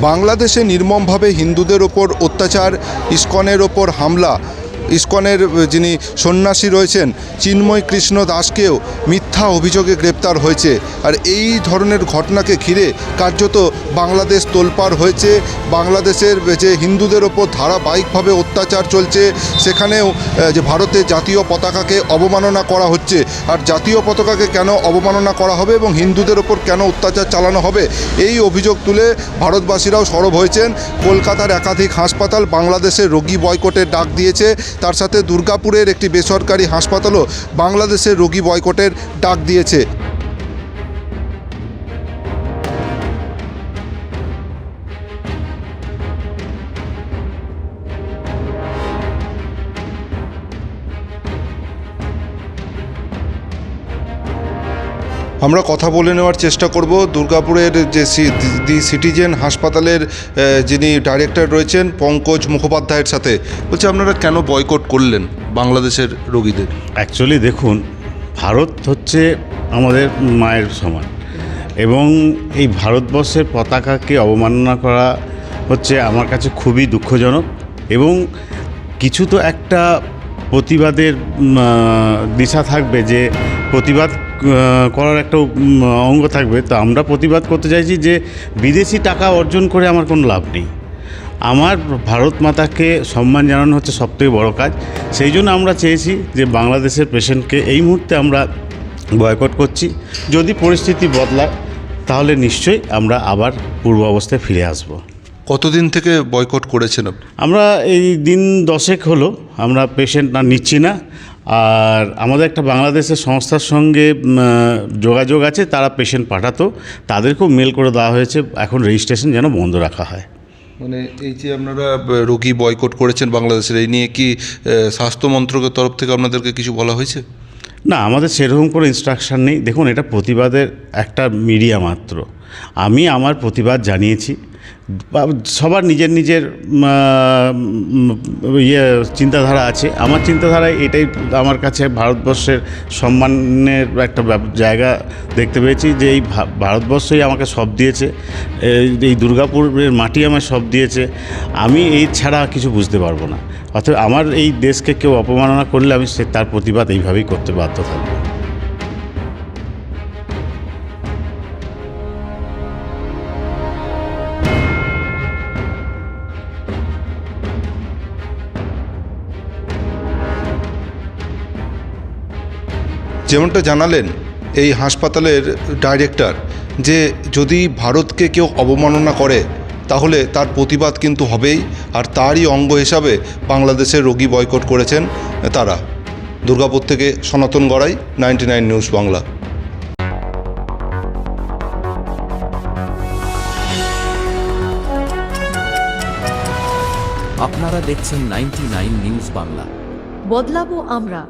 বাংলাদেশে নির্মমভাবে হিন্দুদের ওপর অত্যাচার ইস্কনের ওপর হামলা ইস্কনের যিনি সন্ন্যাসী রয়েছেন, চিন্ময় কৃষ্ণ দাসকেও মিথ্যা অভিযোগে গ্রেপ্তার হয়েছে। আর এই ধরনের ঘটনাকে ঘিরে কার্যত বাংলাদেশ তোলপাড় হয়েছে। বাংলাদেশের যে হিন্দুদের ওপর ধারাবাহিকভাবে অত্যাচার চলছে, সেখানেও যে ভারতের জাতীয় পতাকাকে অবমাননা করা হচ্ছে। আর জাতীয় পতাকাকে কেন অবমাননা করা হবে এবং হিন্দুদের ওপর কেন অত্যাচার চালানো হবে, এই অভিযোগ তুলে ভারতবাসীরাও সরব হয়েছেন। কলকাতার একাধিক হাসপাতাল বাংলাদেশের রোগী বয়কটের ডাক দিয়েছে। তার সাথে দুর্গাপুরের একটি বেসরকারি হাসপাতালও বাংলাদেশের রোগী বয়কটের ডাক দিয়েছে। আমরা কথা বলে নেওয়ার চেষ্টা করব। দুর্গাপুরের যে দি সিটিজেন হাসপাতালের যিনি ডাইরেক্টর রয়েছেন, পঙ্কজ মুখোপাধ্যায়ের সাথে। বলছে, আপনারা কেন বয়কট করলেন বাংলাদেশের রোগীদের? অ্যাকচুয়ালি দেখুন, ভারত হচ্ছে আমাদের মায়ের সমান। এবং এই ভারতবর্ষের পতাকাকে অবমাননা করা হচ্ছে আমার কাছে খুবই দুঃখজনক। এবং কিছু তো একটা প্রতিবাদের দিশা থাকবে যে প্রতিবাদ করার একটা অঙ্গ থাকবে। তো আমরা প্রতিবাদ করতে চাইছি যে বিদেশি টাকা অর্জন করে আমার কোনো লাভ নেই। আমার ভারত মাতাকে সম্মান জানানো হচ্ছে সবথেকে বড় কাজ। সেই জন্য আমরা চেয়েছি যে বাংলাদেশের পেশেন্টকে এই মুহূর্তে আমরা বয়কট করছি। যদি পরিস্থিতি বদলায় তাহলে নিশ্চয়ই আমরা আবার পূর্ব অবস্থায় ফিরে আসব। কতদিন থেকে বয়কট করেছেন আমরা এই দিন দশেক হলো আমরা পেশেন্ট না নিচ্ছি না। আর আমাদের একটা বাংলাদেশের সংস্থার সঙ্গে যোগাযোগ আছে তারা পেশেন্ট পাঠাতো। তাদেরকেও মেল করে দেওয়া হয়েছে। এখন রেজিস্ট্রেশন যেন বন্ধ রাখা হয়। মানে এই যে আপনারা রোগী বয়কট করেছেন বাংলাদেশের এই নিয়ে কি স্বাস্থ্য মন্ত্রকের তরফ থেকে আপনাদেরকে কিছু বলা হয়েছে? না আমাদের সেরকম কোনো ইনস্ট্রাকশান নেই। দেখুন এটা প্রতিবাদের একটা মিডিয়া মাত্র। আমি আমার প্রতিবাদ জানিয়েছি। সবার নিজের নিজের ইয়ে চিন্তাধারা আছে। আমার চিন্তাধারায় এটাই আমার কাছে ভারতবর্ষের সম্মানের একটা জায়গা দেখতে পেয়েছি যে এই ভারতবর্ষই আমাকে সব দিয়েছে। এই- দুর্গাপুরের মাটি আমায় সব দিয়েছে। আমি এই ছাড়া কিছু বুঝতে পারব না। অর্থাৎ আমার এই দেশকে কেউ অপমাননা করলে আমি সে, তার প্রতিবাদ এইভাবেই করতে বাধ্য থাকব। যেমনটা জানালেন এই হাসপাতালের ডাইরেক্টর যে যদি ভারতকে কেউ অবমাননা করে তাহলে তার প্রতিবাদ কিন্তু হবেই আর তারই অঙ্গ হিসাবে বাংলাদেশের রোগী বয়কট করেছেন তারা। দুর্গাপুর থেকে Sanatan Garai ninety nine news Bangla. আপনারা দেখছেন নাইনটি নিউজ বাংলা। বদলাবো আমরা।